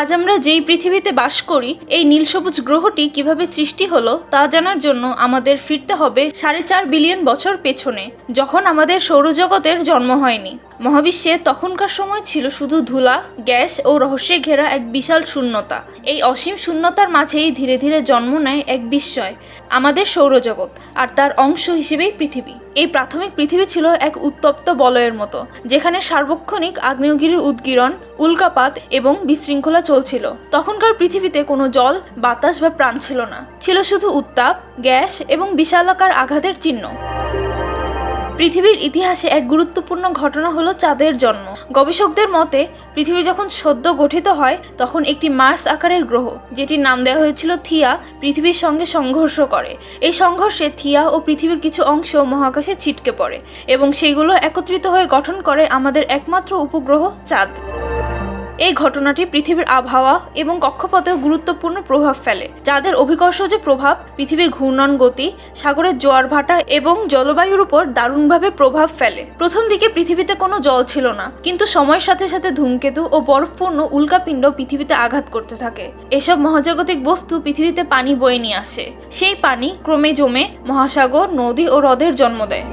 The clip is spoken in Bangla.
আজ আমরা যেই পৃথিবীতে বাস করি, এই নীল সবুজ গ্রহটি কীভাবে সৃষ্টি হলো তা জানার জন্য আমাদের ফিরতে হবে সাড়ে চার বিলিয়ন বছর পেছনে, যখন আমাদের সৌরজগতের জন্ম হয়নি। মহাবিশ্বে তখনকার সময় ছিল শুধু ধুলা, গ্যাস ও রহস্যে ঘেরা এক বিশাল শূন্যতা। এই অসীম শূন্যতার মাঝেই ধীরে ধীরে জন্ম নেয় এক বিস্ময়, আমাদের সৌরজগৎ আর তার অংশ হিসেবেই পৃথিবী। এই প্রাথমিক পৃথিবী ছিল এক উত্তপ্ত বলয়ের মতো, যেখানে সার্বক্ষণিক আগ্নেয়গিরির উদ্গীরণ, উল্কাপাত এবং বিশৃঙ্খলা চলছিল। তখনকার পৃথিবীতে কোনো জল, বাতাস বা প্রাণ ছিল না। ছিল শুধু উত্তাপ, গ্যাস এবং বিশালাকার আঘাতের চিহ্ন। পৃথিবীর ইতিহাসে এক গুরুত্বপূর্ণ ঘটনা হলো চাঁদের জন্ম। গবেষকদের মতে, পৃথিবী যখন সদ্য গঠিত হয়, তখন একটি মার্স আকারের গ্রহ, যেটির নাম দেওয়া হয়েছিল থিয়া, পৃথিবীর সঙ্গে সংঘর্ষ করে। এই সংঘর্ষে থিয়া ও পৃথিবীর কিছু অংশ মহাকাশে ছিটকে পড়ে এবং সেইগুলো একত্রিত হয়ে গঠন করে আমাদের একমাত্র উপগ্রহ চাঁদ। এই ঘটনাটি পৃথিবীর আবহাওয়া এবং কক্ষপথেও গুরুত্বপূর্ণ প্রভাব ফেলে, যাদের অভিকর্ষজ প্রভাব, পৃথিবীর ঘূর্ণন গতি, সাগরের জোয়ার ভাটা এবং জলবায়ুর উপর দারুণভাবে প্রভাব ফেলে। প্রথম দিকে পৃথিবীতে কোনো জল ছিল না, কিন্তু সময়ের সাথে সাথে ধূমকেতু ও বরফপূর্ণ উল্কাপিণ্ড পৃথিবীতে আঘাত করতে থাকে। এসব মহাজাগতিক বস্তু পৃথিবীতে পানি বয়ে নিয়ে আসে। সেই পানি ক্রমে জমে মহাসাগর, নদী ও হ্রদের জন্ম দেয়।